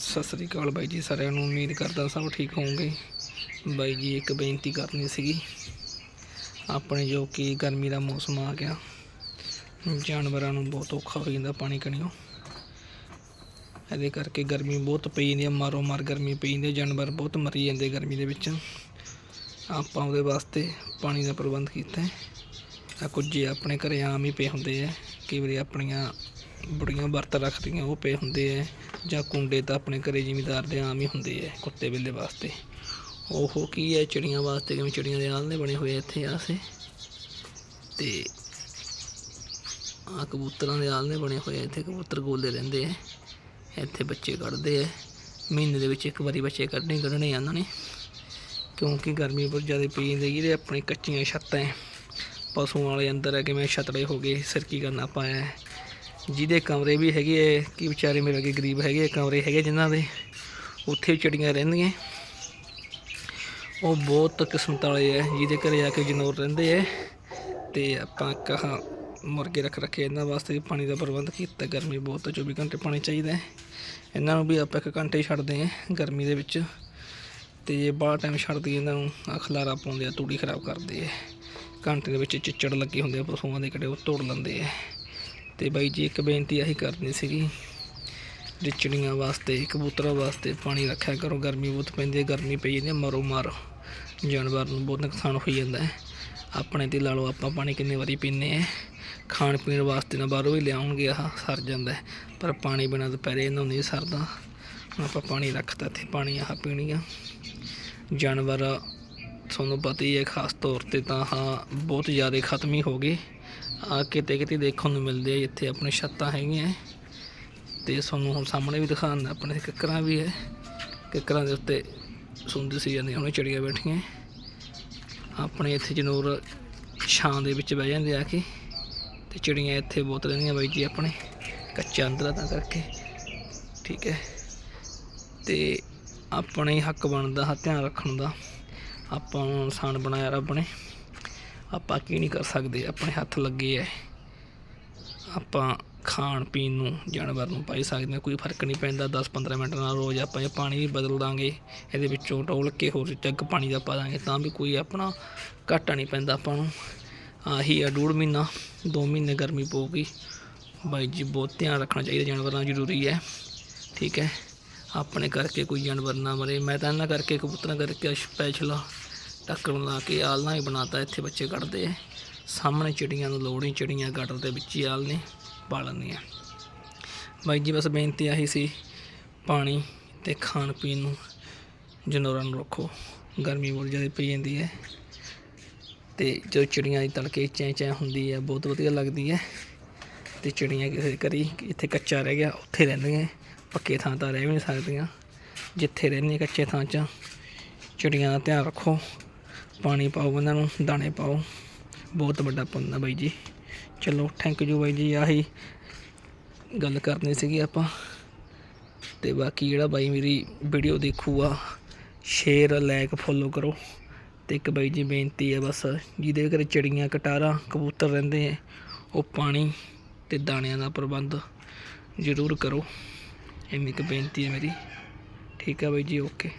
ਸਤਿ ਸ੍ਰੀ ਅਕਾਲ ਬਾਈ ਜੀ, ਸਾਰਿਆਂ ਨੂੰ ਉਮੀਦ ਕਰਦਾ ਸਭ ਠੀਕ ਹੋਵੋਗੇ। ਬਾਈ ਜੀ, ਇੱਕ ਬੇਨਤੀ ਕਰਨੀ ਸੀਗੀ। ਆਪਣੇ ਜੋ ਕਿ ਗਰਮੀ ਦਾ ਮੌਸਮ ਆ ਗਿਆ, ਜਾਨਵਰਾਂ ਨੂੰ ਬਹੁਤ ਔਖਾ ਹੋ ਜਾਂਦਾ ਪਾਣੀ ਕਣੀਓ। ਇਹਦੇ ਕਰਕੇ ਗਰਮੀ ਬਹੁਤ ਪਈ ਜਾਂਦੀ ਹੈ ਮਾਰੋ ਮਾਰ ਗਰਮੀ ਪਈ ਜਾਂਦੀ ਜਾਨਵਰ ਬਹੁਤ ਮਰੀ ਜਾਂਦੇ ਗਰਮੀ ਦੇ ਵਿੱਚ। ਆਪਾਂ ਉਹਦੇ ਵਾਸਤੇ ਪਾਣੀ ਦਾ ਪ੍ਰਬੰਧ ਕੀਤਾ। ਹੈ ਆ ਕੁਝ ਆਪਣੇ ਘਰੇ ਆਮ ਹੀ ਪਏ ਹੁੰਦੇ ਆ, ਕਈ ਵਾਰੀ ਆਪਣੀਆਂ ਬੁੜੀਆਂ ਵਰਤ ਰੱਖਦੀਆਂ, ਉਹ ਪਏ ਹੁੰਦੇ ਆ ਜਾਂ ਕੁੰਡੇ ਤਾਂ ਆਪਣੇ ਘਰੇ ਜ਼ਿਮੀਦਾਰ ਦੇ ਆਮ ਹੀ ਹੁੰਦੇ ਆ ਕੁੱਤੇ ਬਿੱਲੇ ਵਾਸਤੇ। ਉਹ ਕੀ ਹੈ ਚਿੜੀਆਂ ਵਾਸਤੇ ਕਿਵੇਂ ਚਿੜੀਆਂ ਦੇ ਆਲ੍ਹਣੇ ਬਣੇ ਹੋਏ ਇੱਥੇ ਆਸੇ ਤੇ ਆ ਕਬੂਤਰਾਂ ਦੇ ਆਲ੍ਹਣੇ ਬਣੇ ਹੋਏ ਇੱਥੇ ਕਬੂਤਰ ਗੋਲੇ ਰਹਿੰਦੇ ਆ ਇੱਥੇ ਬੱਚੇ ਕੱਢਦੇ ਆ ਮਹੀਨੇ ਦੇ ਵਿੱਚ ਇੱਕ ਵਾਰੀ ਬੱਚੇ ਕੱਢਣੇ ਕੱਢਣੇ ਆ ਇਹਨਾਂ ਨੇ। ਕਿਉਂਕਿ ਗਰਮੀ ਬਹੁਤ ਜ਼ਿਆਦਾ ਪਈ ਜਾਂਦੀ ਹੈ ਜਿਹੜੇ ਆਪਣੀ ਕੱਚੀਆਂ ਛੱਤਾਂ ਪਸ਼ੂਆਂ ਵਾਲੇ ਅੰਦਰ ਹੈ ਕਿਵੇਂ ਛਤੜੇ ਹੋ ਗਏ ਸਿਰ ਕੀ ਕਰਨਾ ਪਾਇਆ ਜਿਹਦੇ ਕਮਰੇ ਵੀ ਹੈਗੇ ਹੈ ਕਿ ਵਿਚਾਰੇ ਮੇਰੇ ਵਰਗੇ ਗਰੀਬ ਹੈਗੇ ਆ, ਕਮਰੇ ਹੈਗੇ ਜਿਨ੍ਹਾਂ ਦੇ ਉੱਥੇ ਵੀ ਚਿੜੀਆਂ ਰਹਿੰਦੀਆਂ। ਉਹ ਬਹੁਤ ਕਿਸਮਤ ਵਾਲੇ ਹੈ ਜਿਹਦੇ ਘਰੇ ਆ ਕੇ ਜਨੌਰ ਰਹਿੰਦੇ ਹੈ ਤੇ ਆਪਾਂ ਕਹਾ ਮੁਰਗੇ ਰੱਖ ਰੱਖੇ ਇਹਨਾਂ ਵਾਸਤੇ ਵੀ ਪਾਣੀ ਦਾ ਪ੍ਰਬੰਧ ਕੀਤਾ। ਗਰਮੀ ਬਹੁਤ ਹੈ 24 ਘੰਟੇ ਪਾਣੀ ਚਾਹੀਦਾ ਹੈ। ਇਹਨਾਂ ਨੂੰ ਵੀ ਆਪਾਂ ਇੱਕ ਘੰਟੇ ਛੱਡਦੇ ਹਾਂ ਗਰਮੀ ਦੇ ਵਿੱਚ। ਤੇ ਜੇ ਬਾਹਲਾ ਟਾਈਮ ਛੱਡਦੀ ਇਹਨਾਂ ਨੂੰ ਆ ਖਲਾਰਾ ਪਾਉਂਦੇ ਆ ਤੂੜੀ ਖਰਾਬ ਕਰਦੇ ਆ। ਘੰਟੇ ਦੇ ਵਿੱਚ ਚਿੱਚੜ ਲੱਗੇ ਹੁੰਦੇ ਆ ਪਸ਼ੂਆਂ ਦੇ ਕਿਹੜੇ ਉਹ ਤੋੜ ਲੈਂਦੇ ਆ। ਤੇ ਬਾਈ ਜੀ, ਇੱਕ ਬੇਨਤੀ ਆਹੀ ਕਰਨੀ ਸੀਗੀ ਜੇ ਚਿੜੀਆਂ ਵਾਸਤੇ, ਕਬੂਤਰਾਂ ਵਾਸਤੇ ਪਾਣੀ ਰੱਖਿਆ ਕਰੋ, ਗਰਮੀ ਬਹੁਤ ਪੈਂਦੀ ਹੈ, ਗਰਮੀ ਪਈ ਜਾਂਦੀ ਹੈ, ਮਰੋ ਮਾਰ। ਜਾਨਵਰ ਨੂੰ ਬਹੁਤ ਨੁਕਸਾਨ ਹੋਈ ਜਾਂਦਾ ਹੈ। ਆਪਣੇ ਤੇ ਲਾ ਲਓ, ਆਪਾਂ ਪਾਣੀ ਕਿੰਨੇ ਵਾਰੀ ਪੀਂਦੇ ਆ ਖਾਣ ਪੀਣ ਵਾਸਤੇ ਨਾ ਬਾਹਰੋਂ ਹੀ ਲਿਆਉਣਗੇ ਆਹ, ਸਰ ਜਾਂਦਾ ਪਰ ਪਾਣੀ ਬਿਨਾਂ ਦੁਪਹਿਰੇ ਇਹਨਾਂ ਨੂੰ ਨਹੀਂ ਸਰਦਾ। ਹੁਣ ਆਪਾਂ ਪਾਣੀ ਰੱਖਤਾ ਇੱਥੇ, ਪਾਣੀ ਆਹ ਪੀਣੀਆਂ। ਜਾਨਵਰ, ਤੁਹਾਨੂੰ ਪਤਾ ਹੀ ਹੈ, ਖਾਸ ਤੌਰ ਤੇ ਤਾਂ ਹਾਂ ਬਹੁਤ ਜ਼ਿਆਦਾ ਖਤਮ ਹੀ ਹੋ ਗਏ। ਆ ਕਿਤੇ ਕਿਤੇ ਦੇਖਣ ਨੂੰ ਮਿਲਦੇ ਆ, ਇੱਥੇ ਆਪਣੇ ਛੱਤਾਂ ਹੈਗੀਆਂ ਤੇ ਤੁਹਾਨੂੰ ਹੁਣ ਸਾਹਮਣੇ ਵੀ ਦਿਖਾਉਂਦਾ ਆਪਣੇ ਕਿੱਕਰਾਂ ਵੀ ਹੈ ਕਿੱਕਰਾਂ ਦੇ ਉੱਤੇ ਸੁੰਦੀ ਸੀ ਜਾਂਦੀਆਂ, ਉਹਨੇ ਚਿੜੀਆਂ ਬੈਠੀਆਂ ਆਪਣੇ ਇੱਥੇ ਜਨੂਰ ਛਾਂ ਦੇ ਵਿੱਚ ਬਹਿ ਜਾਂਦੇ ਆ ਕੇ। ਤੇ ਚਿੜੀਆਂ ਇੱਥੇ ਬਹੁਤ ਰਹਿੰਦੀਆਂ ਬਾਈ ਜੀ ਆਪਣੇ ਕੱਚਾ ਅੰਦਰ ਤਾਂ ਕਰਕੇ, ਠੀਕ ਹੈ ਤੇ ਆਪਣੇ ਹੱਕ ਬਣਦਾ ਧਿਆਨ ਰੱਖਣ ਦਾ। ਆਪਾਂ ਨੂੰ ਇਨਸਾਨ ਬਣਾਇਆ ਰੱਬ ਨੇ। ਆਪਾਂ ਕੀ ਨਹੀਂ ਕਰ ਸਕਦੇ? ਆਪਣੇ ਹੱਥ ਲੱਗੇ ਐ। ਆਪਾਂ ਖਾਣ ਪੀਣ ਨੂੰ, ਜਾਨਵਰ ਨੂੰ ਪਾਈ ਸਕਦੇ ਹਾਂ, ਕੋਈ ਫ਼ਰਕ ਨਹੀਂ ਪੈਂਦਾ। 10-15 ਮਿੰਟ ਨਾਲ ਰੋਜ਼ ਆਪਾਂ ਇਹ ਪਾਣੀ ਵੀ ਬਦਲ ਦਾਂਗੇ। ਇਹਦੇ ਵਿੱਚੋਂ ਟੋਲ ਕੇ ਹੋਰ ਜੱਗ ਪਾਣੀ ਦਾ ਪਾ ਦਾਂਗੇ ਤਾਂ ਵੀ ਕੋਈ ਆਪਣਾ ਘਾਟਾ ਨਹੀਂ ਪੈਂਦਾ ਆਪਾਂ ਨੂੰ। ਆਹੀ ਆ ਡੂਢ ਮਹੀਨਾ 2 ਮਹੀਨੇ ਗਰਮੀ ਪਊਗੀ। ਬਾਈ ਜੀ, ਬਹੁਤ ਧਿਆਨ ਰੱਖਣਾ ਚਾਹੀਦਾ ਜਾਨਵਰਾਂ ਦਾ, ਜ਼ਰੂਰੀ ਹੈ ਠੀਕ ਹੈ ਆਪਣੇ ਕਰਕੇ ਕੋਈ ਜਾਨਵਰ ਨਾ ਮਰੇ। ਮੈਂ ਤਾਂ ਇਹਨਾਂ ਕਰਕੇ ਕਬੂਤਰਾਂ ਕਰਕੇ ਸਪੈਸ਼ਲ ਟੱਕਣ ਲਾ ਕੇ ਆਲਣਾ ਹੀ ਬਣਾਤਾ। ਇੱਥੇ ਬੱਚੇ ਕੱਢਦੇ ਆ। ਸਾਹਮਣੇ ਚਿੜੀਆਂ ਨੂੰ ਲੋੜ ਨਹੀਂ, ਚਿੜੀਆਂ ਗਟਰ ਦੇ ਵਿੱਚ ਹੀ ਆਲਣੇ ਪਾ ਲੈਂਦੀਆਂ। ਬਾਈ ਜੀ, ਬਸ ਬੇਨਤੀ ਆਹੀ ਸੀ, ਪਾਣੀ ਤੇ ਖਾਣ ਪੀਣ ਨੂੰ ਜਾਨਵਰਾਂ ਨੂੰ ਰੱਖੋ। ਗਰਮੀ ਬਹੁਤ ਜ਼ਿਆਦਾ ਪਈ ਜਾਂਦੀ ਹੈ ਤੇ ਜੋ ਚਿੜੀਆਂ ਦੀ ਤੜਕੇ ਚੈਂ ਚੈਂ ਹੁੰਦੀ ਹੈ, ਬਹੁਤ ਵਧੀਆ ਲੱਗਦੀ ਹੈ ਤੇ ਚਿੜੀਆਂ ਕਿਸੇ ਕਰੀ ਇੱਥੇ ਕੱਚਾ ਰਹਿ ਗਿਆ, ਉੱਥੇ ਰਹਿੰਦੀਆਂ। ਪੱਕੇ ਥਾਂ ਤਾਂ ਰਹਿ ਵੀ ਨਹੀਂ ਸਕਦੀਆਂ। ਜਿੱਥੇ ਰਹਿੰਦੀਆਂ ਕੱਚੇ ਥਾਂ 'ਚ, ਚਿੜੀਆਂ ਦਾ ਧਿਆਨ ਰੱਖੋ। ਪਾਣੀ ਪਾਓ ਉਹਨਾਂ ਨੂੰ ਦਾਣੇ ਪਾਓ। ਬਹੁਤ ਵੱਡਾ ਪੰਨਾ ਬਾਈ ਜੀ। ਚਲੋ ਥੈਂਕ ਯੂ ਬਾਈ ਜੀ, ਆਹੀ ਗੱਲ ਕਰਨੀ ਸੀਗੀ ਆਪਾਂ। ਤੇ ਬਾਕੀ ਜਿਹੜਾ ਬਾਈ ਮੇਰੀ ਵੀਡੀਓ ਦੇਖੂਗਾ ਸ਼ੇਅਰ ਲਾਈਕ ਫੋਲੋ ਕਰੋ। ਤੇ ਇੱਕ ਬਾਈ ਜੀ ਬੇਨਤੀ ਹੈ ਬਸ, ਜਿਹਦੇ ਘਰੇ ਚਿੜੀਆਂ, ਕਟਾਰਾਂ, ਕਬੂਤਰ ਰਹਿੰਦੇ ਆ, ਉਹ ਪਾਣੀ ਤੇ ਦਾਣਿਆਂ ਦਾ ਪ੍ਰਬੰਧ ਜ਼ਰੂਰ ਕਰੋ। ਇੰਨੀ ਕੁ ਬੇਨਤੀ ਹੈ ਮੇਰੀ। ਠੀਕ ਹੈ ਬਾਈ ਜੀ ਓਕੇ